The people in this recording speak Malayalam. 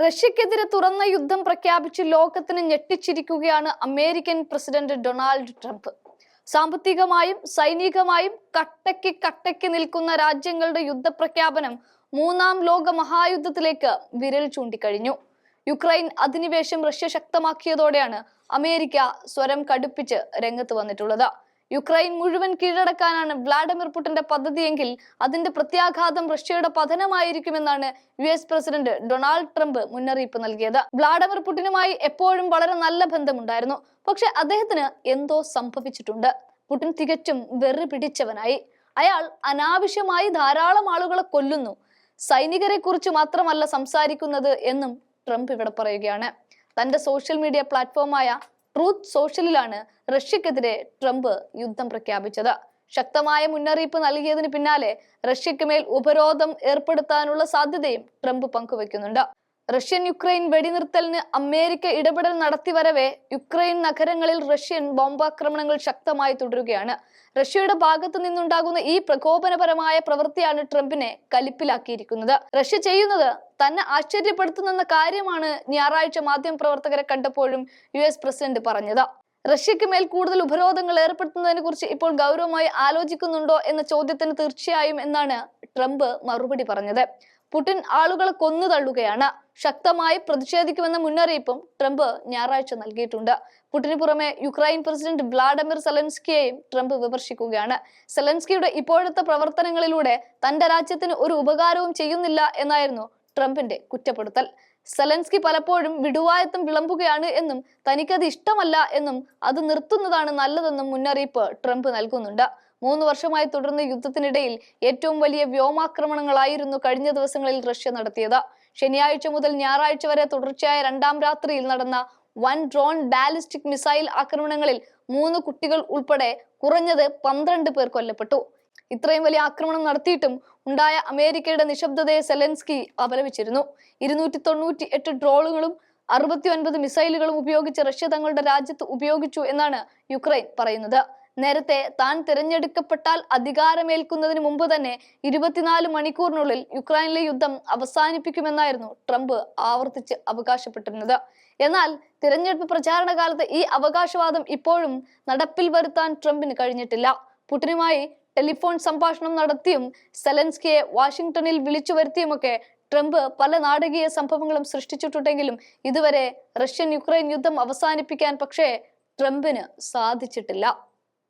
റഷ്യക്കെതിരെ തുറന്ന യുദ്ധം പ്രഖ്യാപിച്ച് ലോകത്തിന് ഞെട്ടിച്ചിരിക്കുകയാണ് അമേരിക്കൻ പ്രസിഡന്റ് ഡൊണാൾഡ് ട്രംപ്. സാമ്പത്തികമായും സൈനികമായും കട്ടയ്ക്ക് കട്ടയ്ക്ക് നിൽക്കുന്ന രാജ്യങ്ങളുടെ യുദ്ധപ്രഖ്യാപനം മൂന്നാം ലോക മഹായുദ്ധത്തിലേക്ക് വിരൽ ചൂണ്ടിക്കഴിഞ്ഞു. യുക്രൈൻ അധിനിവേശം റഷ്യ ശക്തമാക്കിയതോടെയാണ് അമേരിക്ക സ്വരം കടുപ്പിച്ച് രംഗത്ത് വന്നിട്ടുള്ളത്. യുക്രൈൻ മുഴുവൻ കീഴടക്കാനാണ് വ്ളാഡിമിർ പുടിന്റെ പദ്ധതിയെങ്കിൽ അതിന്റെ പ്രത്യാഘാതം റഷ്യയുടെ പതനമായിരിക്കുമെന്നാണ് U S president Donald Trump മുന്നറിയിപ്പ് നൽകിയത്. വ്ളാഡിമിർ പുടിനുമായി എപ്പോഴും വളരെ നല്ല ബന്ധമുണ്ടായിരുന്നു. പക്ഷെ അദ്ദേഹത്തിന് എന്തോ സംഭവിച്ചിട്ടുണ്ട്. പുടിൻ തികച്ചും വെറി പിടിച്ചവനായി അയാൾ അനാവശ്യമായി ധാരാളം ആളുകളെ കൊല്ലുന്നു. സൈനികരെ കുറിച്ച് മാത്രമല്ല സംസാരിക്കുന്നത് എന്നും ട്രംപ് ഇവിടെ പറയുകയാണ്. തന്റെ സോഷ്യൽ മീഡിയ പ്ലാറ്റ്ഫോമായ ട്രൂത്ത് സോഷ്യലിലാണ് റഷ്യക്കെതിരെ ട്രംപ് യുദ്ധം പ്രഖ്യാപിച്ചത്. ശക്തമായ മുന്നറിയിപ്പ് നൽകിയതിന് പിന്നാലെ റഷ്യക്ക് മേൽ ഉപരോധം ഏർപ്പെടുത്താനുള്ള സാധ്യതയും ട്രംപ് പങ്കുവെക്കുന്നുണ്ട് റഷ്യൻ യുക്രൈൻ വെടിനിർത്തലിന് അമേരിക്ക ഇടപെടൽ നടത്തി വരവേ യുക്രൈൻ നഗരങ്ങളിൽ റഷ്യൻ ബോംബാക്രമണങ്ങൾ ശക്തമായി തുടരുകയാണ്. റഷ്യയുടെ ഭാഗത്തു നിന്നുണ്ടാകുന്ന ഈ പ്രകോപനപരമായ പ്രവൃത്തിയാണ് ട്രംപിനെ കലിപ്പിലാക്കിയിരിക്കുന്നത്. റഷ്യ ചെയ്യുന്നത് തന്നെ ആശ്ചര്യപ്പെടുത്തുന്ന കാര്യമാണ് ഞായറാഴ്ച മാധ്യമ പ്രവർത്തകരെ കണ്ടപ്പോഴും യു എസ് പ്രസിഡന്റ് പറഞ്ഞത്. റഷ്യക്ക് മേൽ കൂടുതൽ ഉപരോധങ്ങൾ ഏർപ്പെടുത്തുന്നതിനെ കുറിച്ച് ഇപ്പോൾ ഗൗരവമായി ആലോചിക്കുന്നുണ്ടോ എന്ന ചോദ്യത്തിന് തീർച്ചയായും എന്നാണ് ട്രംപ് മറുപടി പറഞ്ഞത്. പുടിൻ ആളുകളെ കൊന്നു തള്ളുകയാണ്. ശക്തമായി പ്രതിഷേധിക്കുമെന്ന മുന്നറിയിപ്പും ട്രംപ് ഞായറാഴ്ച നൽകിയിട്ടുണ്ട്. പുടിന് പുറമെ യുക്രൈൻ പ്രസിഡന്റ് വ്ളാഡിമിർ സെലൻസ്കിയെയും ട്രംപ് വിമർശിക്കുകയാണ്. സെലൻസ്കിയുടെ ഇപ്പോഴത്തെ പ്രവർത്തനങ്ങളിലൂടെ തന്റെ രാജ്യത്തിന് ഒരു ഉപകാരവും ചെയ്യുന്നില്ല എന്നായിരുന്നു ട്രംപിന്റെ കുറ്റപ്പെടുത്തൽ. സെലൻസ്കി പലപ്പോഴും വിടുവായത്തം വിളമ്പുകയാണ് എന്നും തനിക്കത് ഇഷ്ടമല്ല എന്നും അത് നിർത്തുന്നതാണ് നല്ലതെന്നും മുന്നറിയിപ്പ് ട്രംപ് നൽകുന്നുണ്ട്. മൂന്ന് വർഷമായി തുടർന്ന യുദ്ധത്തിനിടയിൽ ഏറ്റവും വലിയ വ്യോമാക്രമണങ്ങളായിരുന്നു കഴിഞ്ഞ ദിവസങ്ങളിൽ റഷ്യ നടത്തിയത്. ശനിയാഴ്ച മുതൽ ഞായറാഴ്ച വരെ തുടർച്ചയായ രണ്ടാം രാത്രിയിൽ നടന്ന വൻ ഡ്രോൺ ബാലിസ്റ്റിക് മിസൈൽ ആക്രമണങ്ങളിൽ മൂന്ന് കുട്ടികൾ ഉൾപ്പെടെ കുറഞ്ഞത് പന്ത്രണ്ട് പേർ കൊല്ലപ്പെട്ടു. ഇത്രയും വലിയ ആക്രമണം നടത്തിയിട്ടും ഉണ്ടായ അമേരിക്കയുടെ നിശബ്ദതയെ സെലൻസ്കി അപലപിച്ചിരുന്നു. ഇരുന്നൂറ്റി തൊണ്ണൂറ്റി എട്ട് ഡ്രോണുകളും അറുപത്തി ഒൻപത് മിസൈലുകളും ഉപയോഗിച്ച് റഷ്യ തങ്ങളുടെ രാജ്യത്ത് ഉപയോഗിച്ചു എന്നാണ് യുക്രൈൻ പറയുന്നത്. നേരത്തെ താൻ തിരഞ്ഞെടുക്കപ്പെട്ടാൽ അധികാരമേൽക്കുന്നതിന് മുമ്പ് തന്നെ ഇരുപത്തിനാല് മണിക്കൂറിനുള്ളിൽ യുക്രൈനിലെ യുദ്ധം അവസാനിപ്പിക്കുമെന്നായിരുന്നു ട്രംപ് ആവർത്തിച്ച് അവകാശപ്പെട്ടിരുന്നത്. എന്നാൽ തിരഞ്ഞെടുപ്പ് പ്രചാരണ കാലത്ത് ഈ അവകാശവാദം ഇപ്പോഴും നടപ്പിൽ വരുത്താൻ ട്രംപിന് കഴിഞ്ഞിട്ടില്ല. പുടിനുമായി ടെലിഫോൺ സംഭാഷണം നടത്തിയും സെലൻസ്കിയെ വാഷിംഗ്ടണിൽ വിളിച്ചു വരുത്തിയുമൊക്കെ ട്രംപ് പല നാടകീയ സംഭവങ്ങളും സൃഷ്ടിച്ചിട്ടുണ്ടെങ്കിലും ഇതുവരെ റഷ്യൻ യുക്രൈൻ യുദ്ധം അവസാനിപ്പിക്കാൻ പക്ഷേ ട്രംപിന് സാധിച്ചിട്ടില്ല.